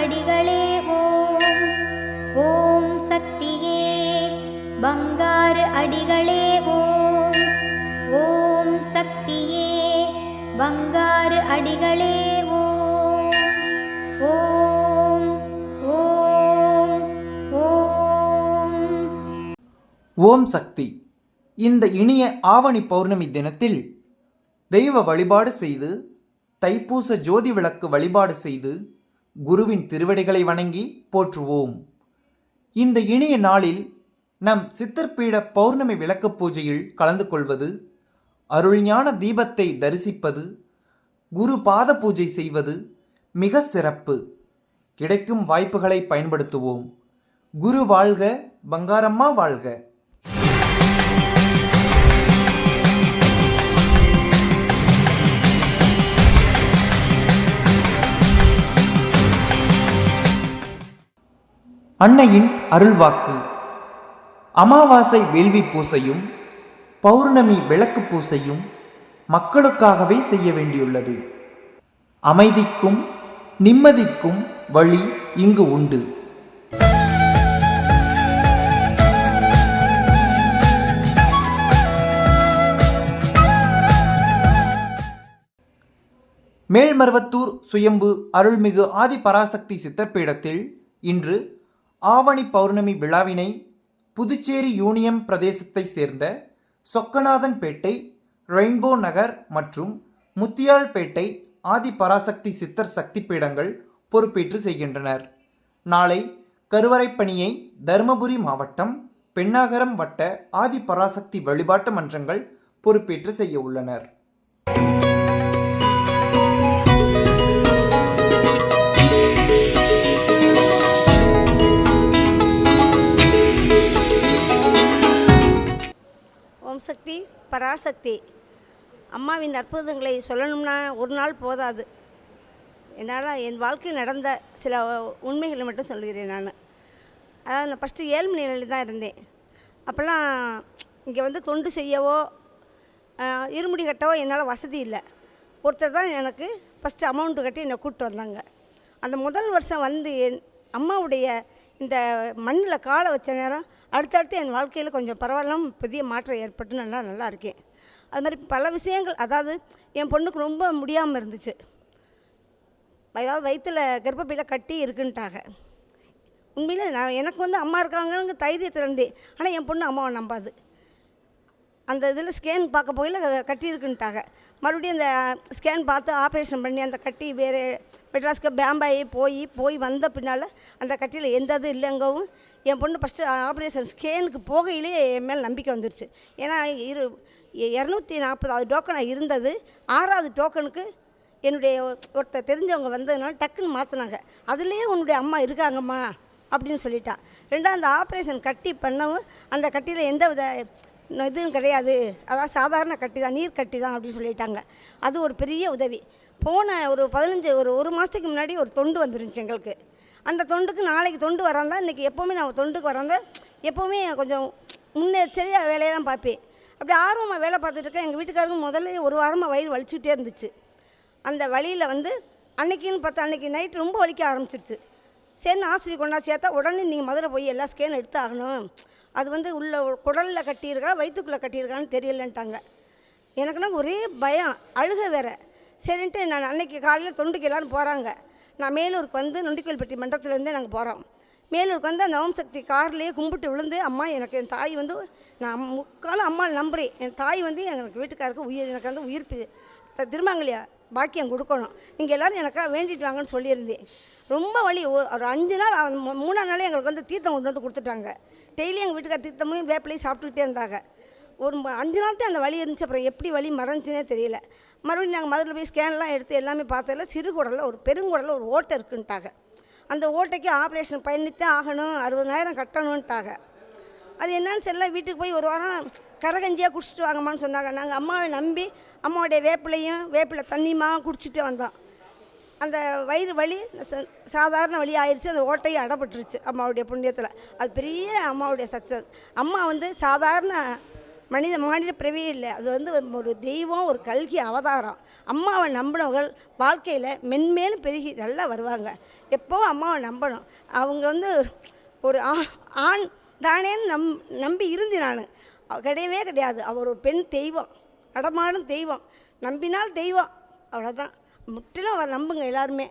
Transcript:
அடிகளே ஓம். ஓம் சக்தியே பங்காறு அடிகளே ஓம். ஓம் சக்தியே பங்காறு அடிகளே ஓம். ஓம் ஓம் ஓம். ஓம் சக்தி. இந்த இனிய ஆவணி பௌர்ணமி தினத்தில் தெய்வ வழிபாடு செய்து தைப்பூச ஜோதி விளக்கு வழிபாடு செய்து குருவின் திருவடிகளை வணங்கி போற்றுவோம். இந்த இனிய நாளில் நம் சித்தர்பீட பௌர்ணமி விளக்கு பூஜையில் கலந்து கொள்வது அருள்ஞான தீபத்தை தரிசிப்பது குரு பாத பூஜை செய்வது மிக சிறப்பு. கிடைக்கும் வாய்ப்புகளை பயன்படுத்துவோம். குரு வாழ்க பங்காரம்மா வாழ்க. அன்னையின் அருள்வாக்கு. அமாவாசை வேள்வி பூசையும் பௌர்ணமி விளக்கு பூசையும் மக்களுக்காகவே செய்ய வேண்டியுள்ளது. அமைதிக்கும் நிம்மதிக்கும் வழி இங்கு உண்டு. மேல்மருவத்தூர் சுயம்பு அருள்மிகு ஆதிபராசக்தி சித்தப்பீடத்தில் இன்று ஆவணி பௌர்ணமி விழாவினை புதுச்சேரி யூனியன் பிரதேசத்தை சேர்ந்த சொக்கநாதன்பேட்டை ரெயின்போ நகர் மற்றும் முத்தியால்பேட்டை ஆதிபராசக்தி சித்தர் சக்தி பீடங்கள் பொறுப்பேற்று செய்கின்றனர். நாளை கருவறைப்பணியை தருமபுரி மாவட்டம் பெண்ணாகரம் வட்ட ஆதிபராசக்தி வழிபாட்டு மன்றங்கள் பொறுப்பேற்று செய்ய உள்ளனர். பராசக்தி. அம்மாவின் அற்புதங்களை சொல்லணும்னா ஒரு நாள் போதாது. என்னால் என் வாழ்க்கையில் நடந்த சில உண்மைகளை மட்டும் சொல்கிறேன் நான். அதாவது நான் ஃபஸ்ட்டு ஏழ்மை நிலையில் தான் இருந்தேன். அப்போல்லாம் இங்கே வந்து தொண்டு செய்யவோ இருமுடி கட்டவோ என்னால் வசதி இல்லை. ஒருத்தர் தான் எனக்கு ஃபஸ்ட்டு அமௌண்ட்டு கட்டி என்னை கூப்பிட்டு வந்தாங்க. அந்த முதல் வருஷம் வந்து என் அம்மாவுடைய இந்த மண்ணில் காலை வச்ச நேரம் அடுத்தடுத்து என் வாழ்க்கையில் கொஞ்சம் பரவாயில்லாம பெரிய மாற்றம் ஏற்பட்டு நல்லா நல்லா இருக்கேன். அது மாதிரி பல விஷயங்கள் அதாவது என் பொண்ணுக்கு ரொம்ப முடியாமல் இருந்துச்சு. ஏதாவது வயிற்றில் கர்ப்பப்பையில் கட்டி இருக்குன்ட்டாங்க. உண்மையிலே நான் எனக்கு வந்து அம்மா இருக்காங்கன்னு தைரியத்தில் இருந்தேன் ஆனால் என் பொண்ணு அம்மாவை நம்பாது. அந்த இதில் ஸ்கேன் பார்க்க போயில கட்டி இருக்குன்ட்டாங்க. மறுபடியும் அந்த ஸ்கேன் பார்த்து ஆப்ரேஷன் பண்ணி அந்த கட்டி வேறு மெட்ராஸ்க்கு பேம்பாயி போய் போய் வந்த பின்னால் அந்த கட்டியில் எந்த இது இல்லைங்கவும் என் பொண்ணு ஃபஸ்ட்டு ஆப்ரேஷன் ஸ்கேனுக்கு போகையிலேயே என் மேல் நம்பிக்கை வந்துருச்சு. ஏன்னா இரு இரநூத்தி நாற்பதாவது டோக்கனாக இருந்தது. ஆறாவது டோக்கனுக்கு என்னுடைய ஒருத்தர் தெரிஞ்சவங்க வந்ததுனால டக்குன்னு மாற்றினாங்க அதுலேயே உன்னுடைய அம்மா இருக்காங்கம்மா அப்படின்னு சொல்லிட்டா. ரெண்டாவது அந்த ஆப்ரேஷன் கட்டி பண்ணவும் அந்த கட்டியில் எந்த வித இதுவும் கிடையாது. அதாவது சாதாரண கட்டி தான் நீர் கட்டி தான் அப்படின்னு சொல்லிட்டாங்க. அது ஒரு பெரிய உதவி. போன ஒரு பதினஞ்சு ஒரு ஒரு மாதத்துக்கு முன்னாடி ஒரு தொண்டு வந்துருந்துச்சு எங்களுக்கு. அந்த தொண்டுக்கு நாளைக்கு தொண்டு வராந்தா இன்றைக்கி எப்போவுமே நான் தொண்டுக்கு வராந்தா எப்போவுமே கொஞ்சம் முன்னெச்சரியாக வேலையெல்லாம் பார்ப்பேன். அப்படி ஆர்வமாக வேலை பார்த்துட்டு இருக்கேன். எங்கள் வீட்டுக்காரங்க முதல்ல ஒரு வாரமாக வயிறு வலிச்சுக்கிட்டே இருந்துச்சு. அந்த வழியில் வந்து அன்னைக்குன்னு பார்த்தா அன்றைக்கி நைட் ரொம்ப வலிக்க ஆரம்பிச்சிருச்சு. சரி ஆசிரியர் கொண்டா சேர்த்தா உடனே நீங்கள் மதுரை போய் எல்லா ஸ்கேன் எடுத்து ஆகணும் அது வந்து உள்ள குடலில் கட்டியிருக்கா வயிற்றுக்குள்ளே கட்டியிருக்கான்னு தெரியலன்ட்டாங்க. எனக்குன்னா ஒரே பயம் அழுக வேற. சரின்ட்டு நான் அன்னைக்கு காலையில் தொண்டுக்கு எல்லோரும் போகிறாங்க நான் மேலூருக்கு வந்து நொண்டிக்கோயில்பட்டி மண்டபத்துலேருந்தே நாங்கள் போகிறோம் மேலூருக்கு வந்து அந்த ஓம் சக்தி கார்லேயே கும்பிட்டு விழுந்து அம்மா எனக்கு என் தாய் வந்து நான் முக்காலும் அம்மா நம்புறேன். என் தாய் வந்து எனக்கு வீட்டுக்காருக்கு உயிர் எனக்கு வந்து உயிர் பி- திருமாங்கலியா பாக்கியம் கொடுக்கணும். நீங்கள் எல்லோரும் எனக்காக வேண்டிட்டு வாங்கன்னு சொல்லியிருந்தேன். ரொம்ப வழி ஒரு அஞ்சு நாள் மூ- மூணாம் நாளே எங்களுக்கு வந்து தீர்த்தம் கொண்டு வந்து கொடுத்துட்டாங்க. டெய்லி எங்கள் வீட்டுக்கார தீர்த்தமும் வேப்பிலையும் சாப்பிட்டுக்கிட்டே இருந்தாங்க. ஒரு அஞ்சு நாள் தான் அந்த வலி இருந்துச்சு. அப்புறம் எப்படி வலி மறைஞ்சுனே தெரியல. மறுபடியும் நாங்கள் மதுரையில் போய் ஸ்கேன்லாம் எடுத்து எல்லாமே பார்த்ததில் சிறுகுடலில் ஒரு பெருங்குடலில் ஒரு ஓட்டை இருக்குன்ட்டாங்க. அந்த ஓட்டைக்கு ஆப்ரேஷன் பண்ணித்தான் ஆகணும் அறுபதாயிரம் கட்டணுன்ட்டாங்க அது என்னன்னு தெரியல. வீட்டுக்கு போய் ஒரு வாரம் கரகஞ்சியாக குடிச்சிட்டு வாங்கம்மான்னு சொன்னாங்க. நாங்கள் அம்மாவை நம்பி அம்மாவுடைய வேப்பிலையும் வேப்பிலை தண்ணியுமா குடிச்சிட்டு வந்தோம். அந்த வயிறு வலி ச- சாதாரண வழி ஆயிடுச்சு அந்த ஓட்டையும் அடப்பட்டுருச்சு அம்மாவுடைய புண்ணியத்தில். அது பெரிய அம்மாவுடைய சக்ஸஸ் அம்மா வந்து சாதாரண மனித மாநில பிறவியே இல்லை. அது வந்து ஒரு தெய்வம் ஒரு கல்கி அவதாரம். அம்மாவை நம்பினவர்கள் வாழ்க்கையில் மென்மேலும் பெருகி நல்லா வருவாங்க. எப்போவும் அம்மாவை நம்பணும். அவங்க வந்து ஒரு ஆ ஆண் தானேன்னு நம் நம்பி இருந்தேன் நான் கிடையவே கிடையாது. அவர் ஒரு பெண் தெய்வம். நடமாடும் தெய்வம். நம்பினால் தெய்வம். அவ்வளோதான் முற்றிலும் அவர் நம்புங்க எல்லாருமே.